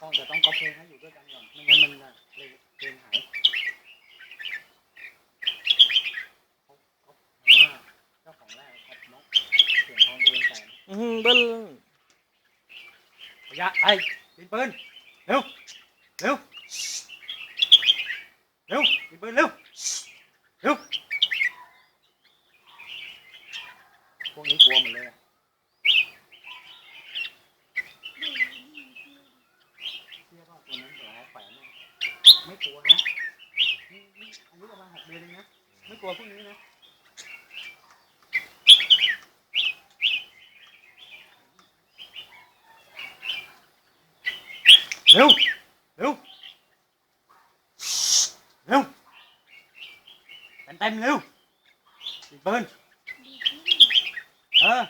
ต้องแต่ต้องก๊อปเพลงให้อยู่ด้วยกันก่อนไม่งั้นมันจะเพลงเพลงหายเจ้าของแรกครับนกเสียงทองดูเป็นแสนอื้อหือเบิ้ลระยะไอ้ยิงปืนเร็วเร็วเร็วยิงปืนเร็วเร็วพวกนี้กลัวหมดเลยอะเชื่อว่าตัวนั้นเดี๋ยวเขาแขวนเนี่ย ไม่กลัวนะนี่นี่อายุประมาณหกเดือนเองนะ ไม่กลัวพวกนี้นะเร็วเร็วเร็วเต็มเต็มๆเร็วยิงปืนเออ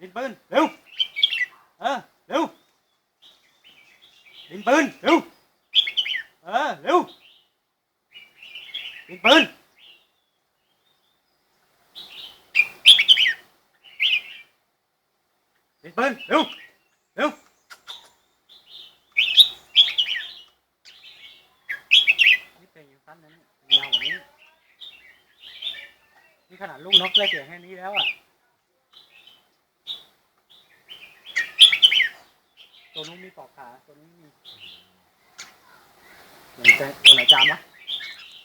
ยิงปืนเร็วเออเร็วยิงปืนเร็ว เร็วยิงปืนยิงปืนเร็วเร็วนี่เป็นยังสั้นนะเนี่ยยาวกว่านี้นี่ขนาดลูกนกได้เสียงแค่นี้แล้วอะตัวนู้นมีปอกขาตัวนี้มี ตัวไหนจ